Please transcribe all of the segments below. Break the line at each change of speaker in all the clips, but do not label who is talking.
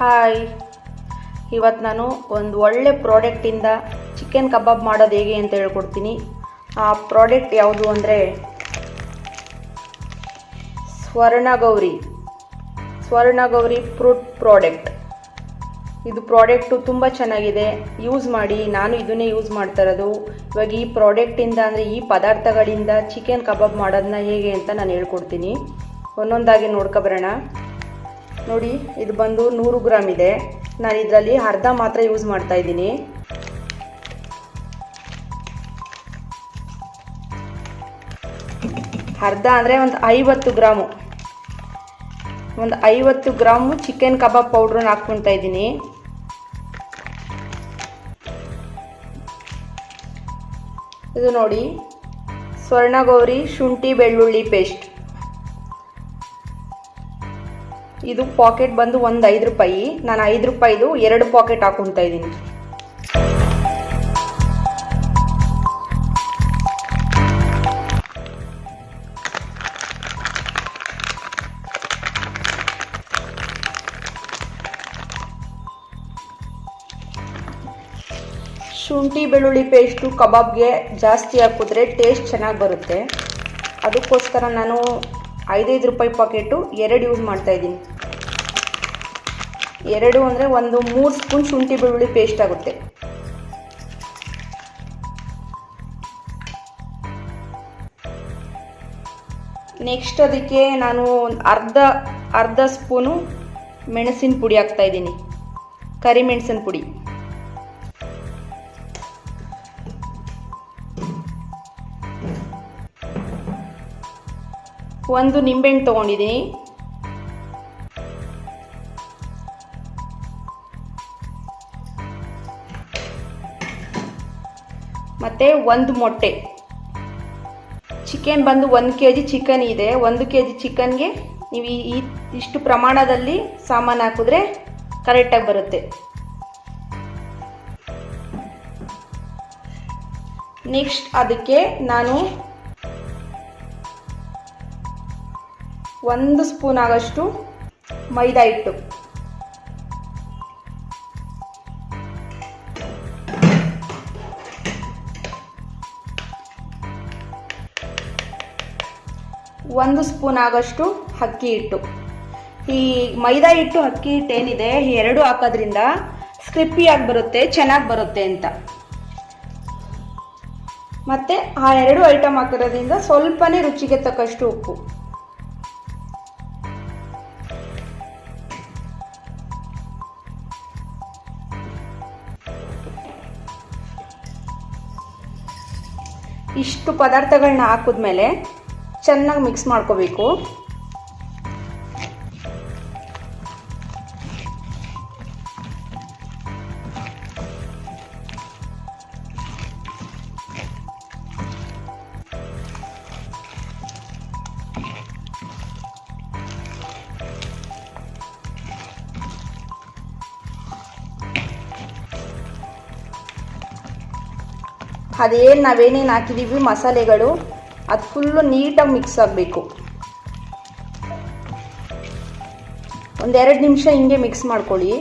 Hi. ಇವತ್ತು ನಾನು ಒಂದು ಒಳ್ಳೆ ಪ್ರಾಡಕ್ಟಿಂದ ಚಿಕನ್ ಕಬಾಬ್ ಮಾಡೋದು ಹೇಗೆ ಅಂತ ಹೇಳ್ಕೊಡ್ತೀನಿ. ಆ ಪ್ರಾಡಕ್ಟ್ ಯಾವುದು ಅಂದರೆ ಸ್ವರ್ಣಗೌರಿ. ಸ್ವರ್ಣಗೌರಿ ಫ್ರೂಟ್ ಪ್ರಾಡಕ್ಟ್ ಇದು ಪ್ರಾಡಕ್ಟು ತುಂಬ ಚೆನ್ನಾಗಿದೆ. ಯೂಸ್ ಮಾಡಿ, ನಾನು ಇದನ್ನೇ ಯೂಸ್ ಮಾಡ್ತಾ ಇರೋದು. ಇವಾಗ ಈ ಪ್ರಾಡಕ್ಟಿಂದ ಅಂದರೆ ಈ ಪದಾರ್ಥಗಳಿಂದ ಚಿಕನ್ ಕಬಾಬ್ ಮಾಡೋದನ್ನ ಹೇಗೆ ಅಂತ ನಾನು ಹೇಳ್ಕೊಡ್ತೀನಿ. ಒಂದೊಂದಾಗಿ ನೋಡ್ಕೊಬರೋಣ ನೋಡಿ, ಇದು ಬಂದು ನೂರು ಗ್ರಾಮ್ ಇದೆ. ನಾನು ಇದರಲ್ಲಿ ಅರ್ಧ ಮಾತ್ರ ಯೂಸ್ ಮಾಡ್ತಾ ಇದ್ದೀನಿ. ಅರ್ಧ ಅಂದರೆ ಒಂದು ಐವತ್ತು ಗ್ರಾಮು. ಒಂದು ಐವತ್ತು ಗ್ರಾಮು ಚಿಕನ್ ಕಬಾಬ್ ಪೌಡ್ರನ್ನ ಹಾಕ್ಕೊತಾ ಇದ್ದೀನಿ. ಇದು ನೋಡಿ, ಸ್ವರ್ಣಗೌರಿ ಶುಂಠಿ ಬೆಳ್ಳುಳ್ಳಿ ಪೇಸ್ಟ್ ಇದು ಪಾಕೆಟ್ ಬಂದು ಒಂದು ಐದು ರೂಪಾಯಿ. ನಾನು ಐದು ರೂಪಾಯಿದು ಎರಡು ಪಾಕೆಟ್ ಹಾಕೊತಾ ಇದ್ದೀನಿ. ಶುಂಠಿ ಬೆಳ್ಳುಳ್ಳಿ ಪೇಸ್ಟು ಕಬಾಬ್ಗೆ ಜಾಸ್ತಿ ಹಾಕಿದ್ರೆ ಟೇಸ್ಟ್ ಚೆನ್ನಾಗಿ ಬರುತ್ತೆ. ಅದಕ್ಕೋಸ್ಕರ ನಾನು ಐದೈದು ರೂಪಾಯಿ ಪಾಕೆಟು ಎರಡು ಯೂಸ್ ಮಾಡ್ತಾ ಇದ್ದೀನಿ. ಎರಡು ಅಂದರೆ ಒಂದು ಮೂರು ಸ್ಪೂನ್ ಶುಂಠಿ ಬೆಳ್ಳುಳ್ಳಿ ಪೇಸ್ಟ್ ಆಗುತ್ತೆ. ನೆಕ್ಸ್ಟ್ ಅದಕ್ಕೆ ನಾನು ಅರ್ಧ ಅರ್ಧ ಸ್ಪೂನು ಮೆಣಸಿನ ಪುಡಿ ಹಾಕ್ತಾ ಇದ್ದೀನಿ. ಕರಿಮೆಣಸಿನ ಪುಡಿ. ಒಂದು ನಿಂಬೆಹಣ್ಣು ತೊಗೊಂಡಿದ್ದೀನಿ. ಮತ್ತು ಒಂದು ಮೊಟ್ಟೆ. ಚಿಕನ್ ಬಂದು ಒಂದು ಕೆ ಜಿ ಚಿಕನ್ ಇದೆ. ಒಂದು ಕೆ ಜಿ ಚಿಕನ್ಗೆ ನೀವು ಈ ಇಷ್ಟು ಪ್ರಮಾಣದಲ್ಲಿ ಸಾಮಾನು ಹಾಕಿದ್ರೆ ಕರೆಕ್ಟಾಗಿ ಬರುತ್ತೆ. ನೆಕ್ಸ್ಟ್ ಅದಕ್ಕೆ ನಾನು ಒಂದು ಸ್ಪೂನ್ ಆಗೋಷ್ಟು ಮೈದಾ ಹಿಟ್ಟು. ಒಂದು ಸ್ಪೂನ್ ಆಗೋಷ್ಟು ಅಕ್ಕಿ ಹಿಟ್ಟು. ಈ ಮೈದಾ ಹಿಟ್ಟು, ಅಕ್ಕಿ ಹಿಟ್ಟು ಏನಿದೆ ಎರಡು ಹಾಕೋದ್ರಿಂದ ಸ್ಕ್ರಿಪ್ಪಿಯಾಗಿ ಬರುತ್ತೆ, ಚೆನ್ನಾಗಿ ಬರುತ್ತೆ ಅಂತ. ಮತ್ತು ಆ ಎರಡು ಐಟಮ್ ಹಾಕಿರೋದ್ರಿಂದ ಸ್ವಲ್ಪನೇ ರುಚಿಗೆ ತಕ್ಕಷ್ಟು ಉಪ್ಪು. ಇಷ್ಟು ಪದಾರ್ಥಗಳನ್ನ ಹಾಕಿದ್ಮೇಲೆ ಚೆನ್ನಾಗಿ ಮಿಕ್ಸ್ ಮಾಡ್ಕೋಬೇಕು. ಅದೇನು ನಾವೇನೇನು ಹಾಕಿದ್ದೀವಿ ಮಸಾಲೆಗಳು. ಅದು ಫುಲ್ಲು ನೀಟಾಗಿ ಮಿಕ್ಸ್ ಆಗಬೇಕು. ಒಂದೆರಡು ನಿಮಿಷ ಹಿಂಗೆ ಮಿಕ್ಸ್ ಮಾಡ್ಕೊಳ್ಳಿ.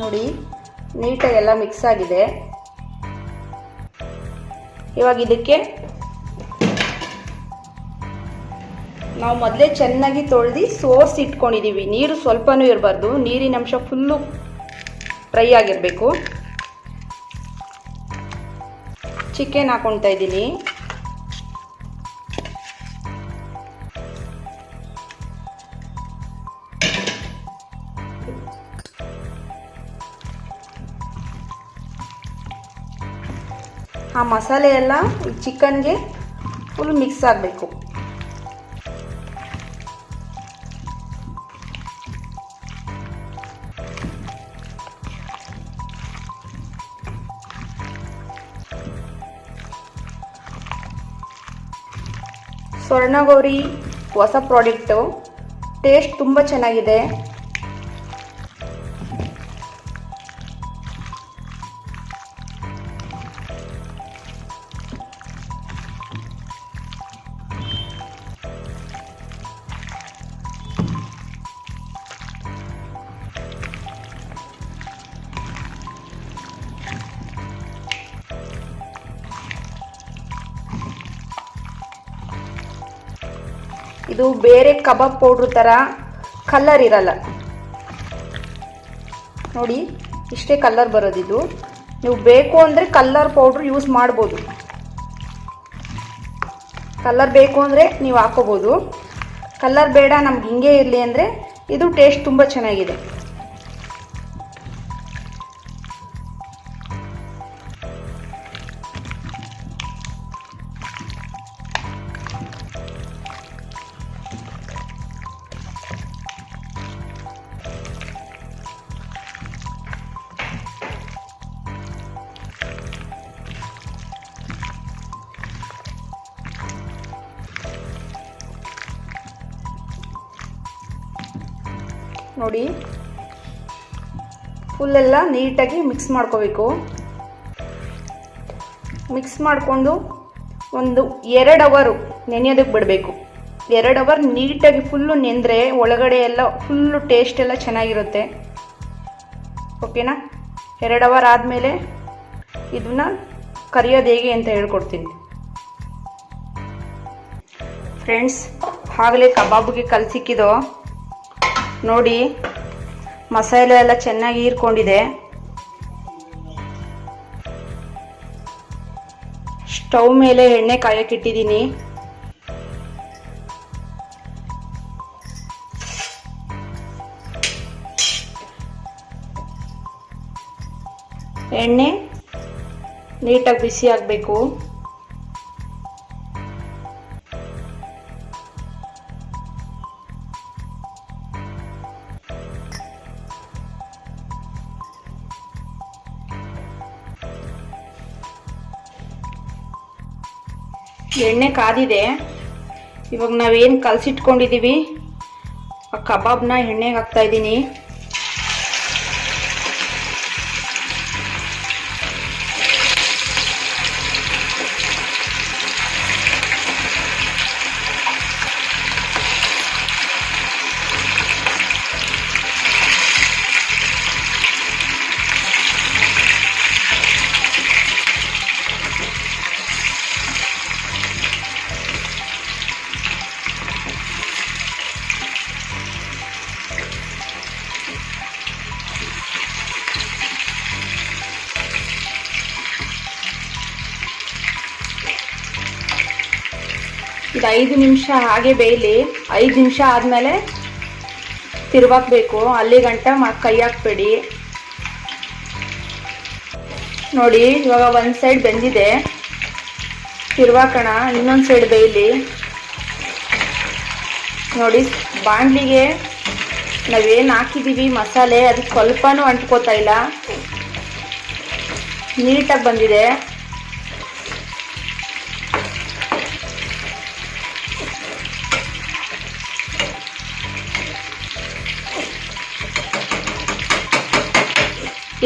ನೋಡಿ, ನೀಟಾಗಿ ಎಲ್ಲ ಮಿಕ್ಸ್ ಆಗಿದೆ. ಇವಾಗ ಇದಕ್ಕೆ ನಾವು ಮೊದಲೇ ಚೆನ್ನಾಗಿ ತೊಳೆದು ಸೋಸಿ ಇಟ್ಕೊಂಡಿದ್ದೀವಿ ನೀರು ಸ್ವಲ್ಪನೂ ಇರಬಾರ್ದು. ನೀರಿನ ಅಂಶ ಫುಲ್ಲು ಫ್ರೈ ಆಗಿರಬೇಕು. ಚಿಕನ್ ಹಾಕೊಳ್ತಾ ಇದ್ದೀನಿ. ಆ ಮಸಾಲೆ ಎಲ್ಲ ಈ ಚಿಕನ್ಗೆ ಫುಲ್ ಮಿಕ್ಸ್ ಆಗಬೇಕು. ಸ್ವರ್ಣಗೌರಿ ಹೊಸ ಪ್ರಾಡಕ್ಟು ಟೇಸ್ಟ್ ತುಂಬ ಚೆನ್ನಾಗಿದೆ. ಇದು ಬೇರೆ ಕಬಾಬ್ ಪೌಡ್ರ್ ಥರ ಕಲರ್ ಇರಲ್ಲ. ನೋಡಿ, ಇಷ್ಟೇ ಕಲ್ಲರ್ ಬರೋದಿದು ನೀವು ಬೇಕು ಅಂದರೆ ಕಲ್ಲರ್ ಪೌಡ್ರ್ ಯೂಸ್ ಮಾಡ್ಬೋದು. ಕಲ್ಲರ್ ಬೇಕು ಅಂದರೆ ನೀವು ಹಾಕೋಬೋದು. ಕಲ್ಲರ್ ಬೇಡ ನಮ್ಗೆ ಹಿಂಗೆ ಇರಲಿ ಅಂದರೆ ಇದು ಟೇಸ್ಟ್ ತುಂಬ ಚೆನ್ನಾಗಿದೆ. ನೋಡಿ. ಫುಲ್ಲೆಲ್ಲ ನೀಟಾಗಿ ಮಿಕ್ಸ್ ಮಾಡ್ಕೋಬೇಕು. ಮಿಕ್ಸ್ ಮಾಡಿಕೊಂಡು ಒಂದು ಎರಡು ಅವರು ನೆನೆಯೋದಕ್ಕೆ ಬಿಡಬೇಕು. ಎರಡು ಅವರ್ ನೀಟಾಗಿ ಫುಲ್ಲು ನೆಂದರೆ ಒಳಗಡೆ ಎಲ್ಲ ಫುಲ್ಲು ಟೇಸ್ಟ್ ಎಲ್ಲ ಚೆನ್ನಾಗಿರುತ್ತೆ. ಓಕೆನಾ ಎರಡು ಅವರ್ ಆದಮೇಲೆ ಇದನ್ನ ಕರಿಯೋದು ಹೇಗೆ ಅಂತ ಹೇಳ್ಕೊಡ್ತೀನಿ. ಫ್ರೆಂಡ್ಸ್ ಆಗಲೇ ಕಬಾಬಿಗೆ ಕಲ್ ಸಿಕ್ಕಿದೋ? ನೋಡಿ ಮಸಾಲೆ ಎಲ್ಲ ಚೆನ್ನಾಗಿ ಹೀರ್ಕೊಂಡಿದೆ. ಸ್ಟವ್ ಮೇಲೆ ಎಣ್ಣೆ ಕಾಯಕ್ಕಿಟ್ಟಿದ್ದೀನಿ ಎಣ್ಣೆ ನೀಟಾಗಿ ಬಿಸಿ ಆಗಬೇಕು. ಎಣ್ಣೆ ಕಾದಿದೆ. ಇವಾಗ ನಾವೇನು ಕಲಸಿಟ್ಕೊಂಡಿದ್ದೀವಿ ಆ ಕಬಾಬ್ನ ಎಣ್ಣೆಗೆ ಹಾಕ್ತಾ ಇದು ಐದು ನಿಮಿಷ ಹಾಗೆ ಬೇಯಲಿ, ಐದು ನಿಮಿಷ ಆದಮೇಲೆ ತಿರುವಾಕಬೇಕು. ಅಲ್ಲಿ ಗಂಟ ಕೈ ಹಾಕ್ಬೇಡಿ. ನೋಡಿ, ಇವಾಗ ಒಂದು ಸೈಡ್ ಬೆಂದಿದೆ. ತಿರುವಾಕೋಣ, ಇನ್ನೊಂದು ಸೈಡ್ ಬೇಯಲಿ. ನೋಡಿ, ಬಾಣಲಿಗೆ ನಾವೇನು ಹಾಕಿದ್ದೀವಿ ಮಸಾಲೆ, ಅದು ಸ್ವಲ್ಪನೂ ಅಂಟ್ಕೋತಾ ಇಲ್ಲ. ನೀಟಾಗಿ ಬಂದಿದೆ.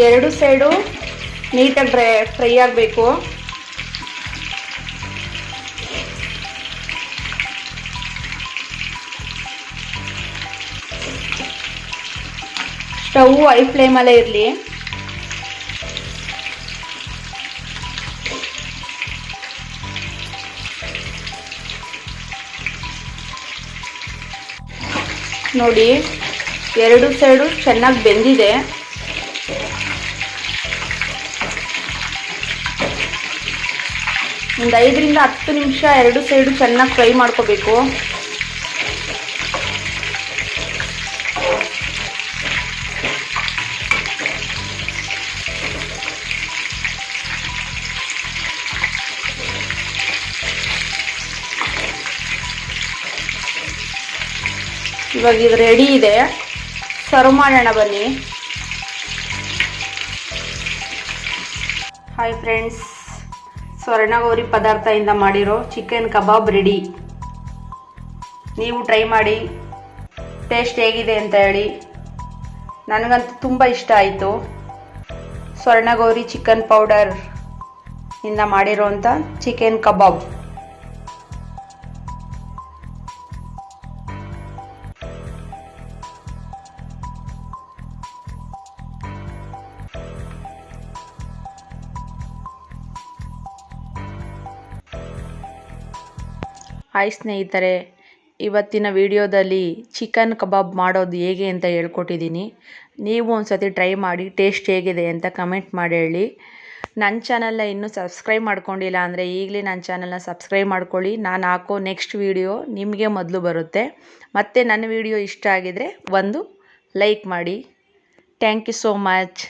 ಎರಡು ಸೈಡು ನೀಟಾಗಿ ಡ್ರೈ, ಫ್ರೈ ಆಗಬೇಕು. ಸ್ಟವ್ ಐ ಫ್ಲೇಮಲ್ಲೇ ಇರಲಿ. ನೋಡಿ, ಎರಡು ಸೈಡು ಚೆನ್ನಾಗಿ ಬೆಂದಿದೆ. ಒಂದು ಐದರಿಂದ ಹತ್ತು ನಿಮಿಷ ಎರಡು ಸೈಡು ಚೆನ್ನಾಗಿ ಫ್ರೈ ಮಾಡ್ಕೋಬೇಕು. ಇವಾಗ ಇದು ರೆಡಿ ಇದೆ. ಸರ್ವ್ ಮಾಡೋಣ ಬನ್ನಿ. ಹಾಯ್ ಫ್ರೆಂಡ್ಸ್ ಸ್ವರ್ಣಗೌರಿ ಪದಾರ್ಥದಿಂದ ಮಾಡಿರೋ ಚಿಕನ್ ಕಬಾಬ್ ರೆಡಿ. ನೀವು ಟ್ರೈ ಮಾಡಿ. ಟೇಸ್ಟ್ ಹೇಗಿದೆ ಅಂತ ಹೇಳಿ. ನನಗಂತೂ ತುಂಬ ಇಷ್ಟ ಆಯಿತು. ಸ್ವರ್ಣಗೌರಿ ಚಿಕನ್ ಪೌಡರ್ ಇಂದ ಮಾಡಿರೋಂಥ ಚಿಕನ್ ಕಬಾಬ್. ಹಾಯ್ ಸ್ನೇಹಿತರೆ, ಇವತ್ತಿನ ವಿಡಿಯೋದಲ್ಲಿ ಚಿಕನ್ ಕಬಾಬ್ ಮಾಡೋದು ಹೇಗೆ ಅಂತ ಹೇಳ್ಕೊಟ್ಟಿದ್ದೀನಿ. ನೀವು ಒಂದು ಸತಿ ಟ್ರೈ ಮಾಡಿ, ಟೇಸ್ಟ್ ಹೇಗಿದೆ ಅಂತ ಕಮೆಂಟ್ ಮಾಡಿ ಹೇಳಿ. ನನ್ನ ಚಾನಲ್ನ ಇನ್ನೂ ಸಬ್ಸ್ಕ್ರೈಬ್ ಮಾಡ್ಕೊಂಡಿಲ್ಲ ಅಂದರೆ ಈಗಲೇ ನನ್ನ ಚಾನಲ್ನ ಸಬ್ಸ್ಕ್ರೈಬ್ ಮಾಡ್ಕೊಳ್ಳಿ. ನಾನು ಹಾಕೋ ನೆಕ್ಸ್ಟ್ ವಿಡಿಯೋ ನಿಮಗೆ ಮೊದಲು ಬರುತ್ತೆ. ಮತ್ತು ನನ್ನ ವಿಡಿಯೋ ಇಷ್ಟ ಆಗಿದ್ದರೆ ಒಂದು ಲೈಕ್ ಮಾಡಿ. Thank you so much.